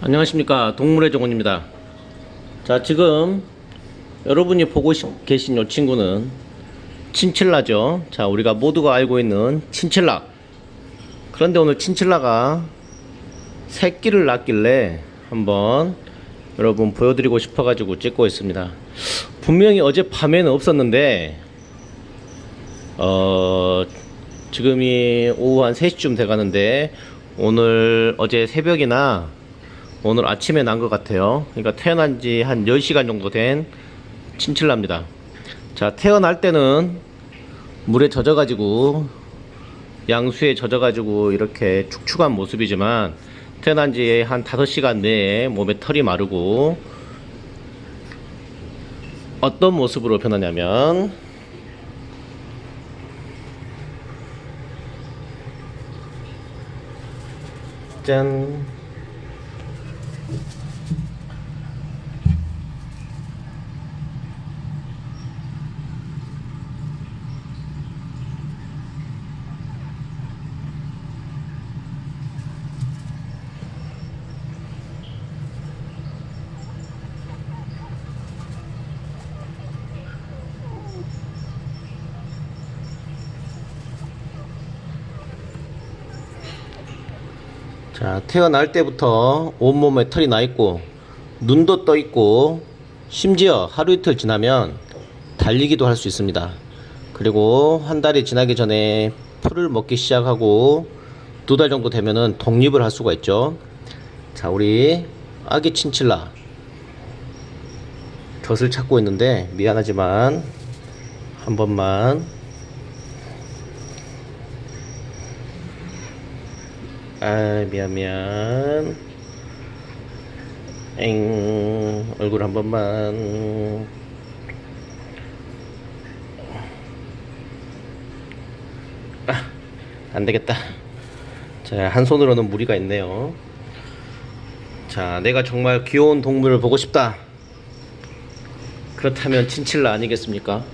안녕하십니까. 동물의 정원입니다. 자 지금 여러분이 보고 시- 계신 이 친구는 친칠라죠. 자 우리가 모두가 알고 있는 친칠라. 그런데 오늘 친칠라가 새끼를 낳길래 한번 여러분 보여드리고 싶어 가지고 찍고 있습니다. 분명히 어제 밤에는 없었는데 어 지금이 오후 한 3시쯤 돼 가는데 오늘 어제 새벽이나 오늘 아침에 난 것 같아요. 그러니까 태어난 지 한 10시간 정도 된 친칠라입니다. 자, 태어날 때는 물에 젖어 가지고, 양수에 젖어 가지고 이렇게 축축한 모습이지만, 태어난 지 한 5시간 내에 몸에 털이 마르고, 어떤 모습으로 변하냐면, 짠. Thank you. 자, 태어날 때부터 온몸에 털이 나 있고, 눈도 떠 있고, 심지어 하루 이틀 지나면 달리기도 할 수 있습니다. 그리고 한 달이 지나기 전에 풀을 먹기 시작하고, 두 달 정도 되면은 독립을 할 수가 있죠. 자, 우리 아기 친칠라. 젖을 찾고 있는데, 미안하지만, 한 번만 아 미안 미안. 엥 얼굴 한 번만. 아 안되겠다. 자 한 손으로는 무리가 있네요. 자 내가 정말 귀여운 동물을 보고 싶다. 그렇다면 친칠라 아니겠습니까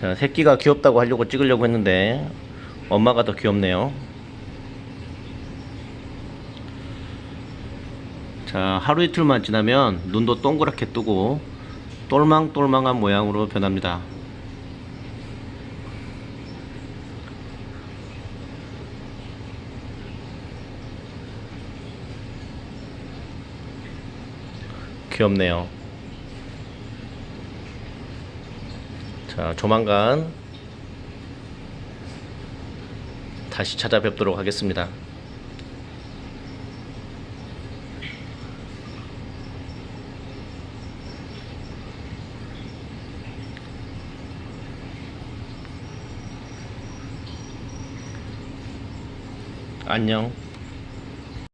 자, 새끼가 귀엽다고 하려고 찍으려고 했는데 엄마가 더 귀엽네요. 자, 하루 이틀만 지나면 눈도 동그랗게 뜨고 똘망똘망한 모양으로 변합니다. 귀엽네요. 자, 조만간 다시 찾아뵙도록 하겠습니다. 안녕.